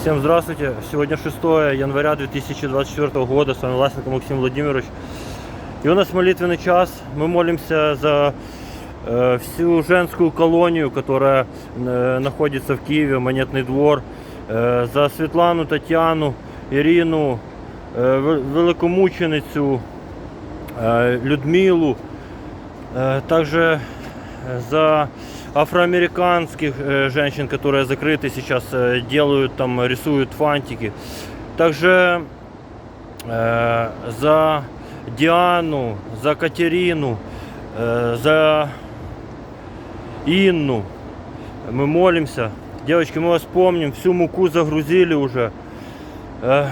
Всем здравствуйте. Сегодня 6 января 2024 года. С вами Власенко Максим Владимирович. И у нас молитвенный час. Мы молимся за э, всю женскую колонию, которая э, находится в Киеве, Монетный двор. Э, за Светлану, Татьяну, Ирину, э, вел- великомученицю, э, Людмилу. Э, Также э, за афроамериканских э, женщин, которые закрыты сейчас, э, делают там, рисуют фантики. Также э, за Диану, за Катерину, э, за Инну. Мы молимся. Девочки, мы вас помним, всю муку загрузили уже. Э,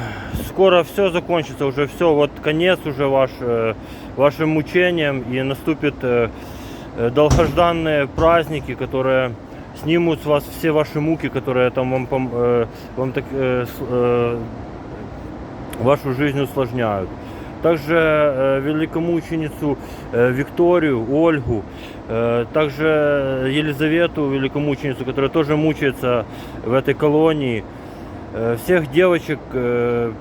Скоро все закончится, уже все, вот конец уже ваш, э, вашим мучениям и наступит э, долгожданные праздники, которые снимут с вас все ваши муки, которые там вам, пом- э, вам так, э, с- э, вашу жизнь усложняют. Также э, великомученицу э, Викторию, Ольгу, э, также Елизавету, великомученицу, которая тоже мучается в этой колонии. Э, всех девочек, э,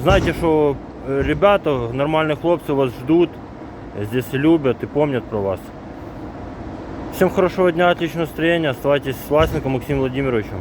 знаете, что э, ребята, нормальные хлопцы вас ждут, э, здесь любят и помнят про вас. Всем хорошего дня, отличного настроения, оставайтесь с Власенко Максимом Владимировичем.